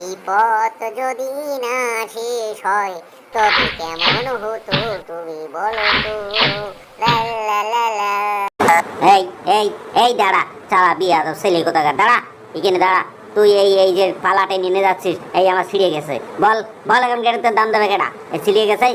পথ যদি না শেষ হয়, তবে কেমন হতো তুমি বলো তো। এই এই এই দাঁড়া, চালা বিয়া তো ছেলে কোথাকার? দাঁড়া, এখানে দাঁড়া। তুই এই এই যে পালাটে নিয়ে যাচ্ছিস, এই আমার ছিঁড়ে গেছে। বল বল এখন দাম দেবে ছিঁড়ে গেছে?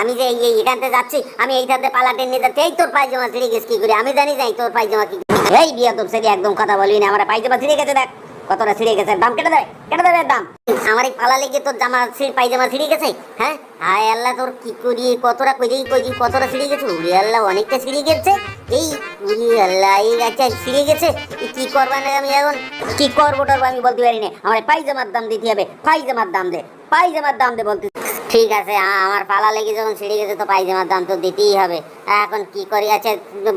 আমি যে এই এই এখান থেকে যাচ্ছি, আমি এইখান পালাটে নিয়ে যাচ্ছি, এই তোর পায়জামা ছিঁড়ে গেছে কি করে? আমি জানি যাই তোর পায়জামা কি এই বিয়া তোর ছেলে, একদম কথা বলবি না আমার পায়জামা ছিঁড়ে গেছে দেখ। কতটা ছিঁড়ে গেছে? দাম কেটে দেয় কেটে দেবে দাম। আমার এই পালা লেগে তোর জামা ছিঁড়ে পায়জামা ছিঁড়ে গেছে? হ্যাঁ? হায় আল্লাহ, তোর কি করি, কতটা কই দিই কই কতটা ছিঁড়ে গেছে? উড়ি আল্লাহ, অনেকটা ছিঁড়ে গেছে। এই উড়ি আল্লাহ, এই আচ্ছা ছিঁড়ে গেছে। কি করবা না আমি এখন? কি করব টরবো আমি বলতে পারি না। আমার পায়জামার দাম দিতে হবে। পায়জামার দাম দে পায়জামার দাম দে বলতে। ঠিক আছে আমার পালা লেগে যখন ছিঁড়ে গেছে তো পায়জামার দাম তো দিতেই হবে। এখন কি করি আছে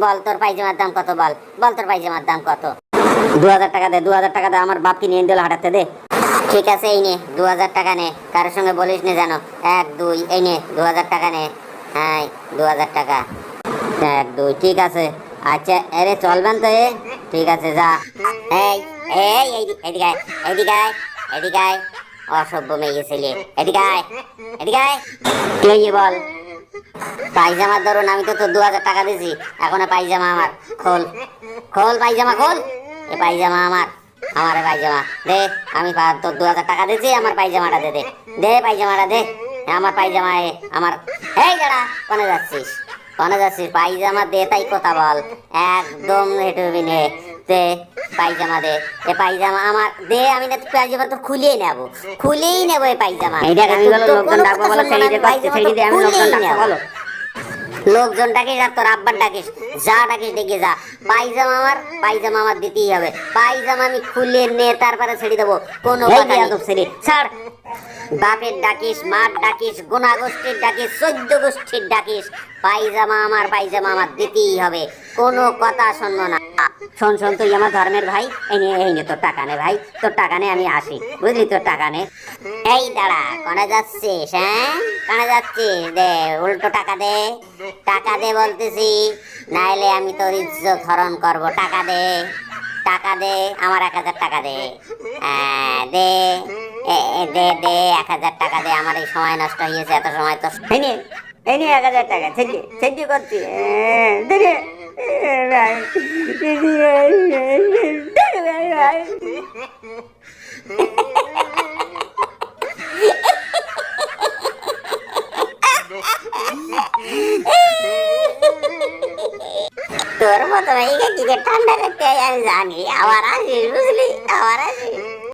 বল তোর পায়জামার দাম কত বল? বল তোর পায়জামার দাম কত? দু হাজার টাকা দে দু হাজার টাকা দে, আমার বাপকে নিয়ে দিল হাঁটাতে, দে। ঠিক আছে, এই নে দু হাজার টাকা নে। কারোর সঙ্গে বলিস নে জানো এক, দুই, এই নে দু হাজার টাকা নে। হ্যাঁ দু হাজার টাকা। এক, দুই, ঠিক আছে। আচ্ছা আরে চলবেন তো এ ঠিক আছে, যা। এই এই এদিকে এদিকে এদিকে অসভ্য মেয়ে ছেলে। এদিকে এদিকে। কি হয়েছে বল? পায়জামার ধরুন, আমি তো তোর দু হাজার টাকা দিয়েছি এখন পায়জামা আমার। খোল। খোল পায়জামা, খোল। এ পায়জামা আমার আমার পায়জামা। দে আমি তোর দু হাজার টাকা দিয়েছি আমার পায়জামাটা দে দে। দে পায়জামাটা দে। আমার পায়জামা আমার এই দাঁড়া কোনে যাচ্ছিস? কোনে যাচ্ছিস? পায়জামা দে তাই কথা বল। একদম হেঁটে নে। দে পায়জামা দে। এ পায়জামা আমার দে আমি না পায়জামা তো খুলেই নেব। খুলেই নেব এই পায়জামা। এই দেখ আমি বলো লোকজন ডাকবো বলো ছেড়ে দে ছেড়ে দে আমি লোকজন ডাকবো বলো। লোকজন ডাকিস আর তোর আব্বার ডাকিস। যা ডাকিস ডেকে যা। পায়জামা আমার পায়জামা আমার দিতেই হবে। পায়জামা আমি খুলে নে তারপরে ছেড়ে দেবো। কোনো নেই। ছাড়। বাপের ডাকিস মার ডাকিস গোনা গোষ্ঠীর ডাকিস চোদ্দ গোষ্ঠীর ডাকিস। পায়জামা আমার পায়জামা আমার দিতেই হবে। কোনো কথা শুনব না। শোন শোন তুই আমার ধর্মের ভাই। এই নে এই নে তোর টাকা নে ভাই। তোর টাকা নে আমি আসি। বুঝলি তোর টাকা নে। এই দাঁড়া কনে যাচ্ছিস হ্যাঁ? কনে যাচ্ছিস দে উল্টো টাকা দে। টাকা দে বলতেছি নাইলে আমি তোর ইজ্জত হরণ করব। টাকা দে টাকা দে আমার এক হাজার টাকা দে। হ্যাঁ, দে দে দে এক হাজার টাকা দে। আমার এই সময় নষ্ট হয়েছে এত সময় তো এই নে এই নে এক হাজার টাকা ছেড়ে ছেড়ে করছি। ভাই, দে দে, দে দে, ভাই, ভাই। তোর মতো ভাই কি ঠান্ডা হয় আমি জানি। আবার আসিস বুঝলি? আবার আসিস।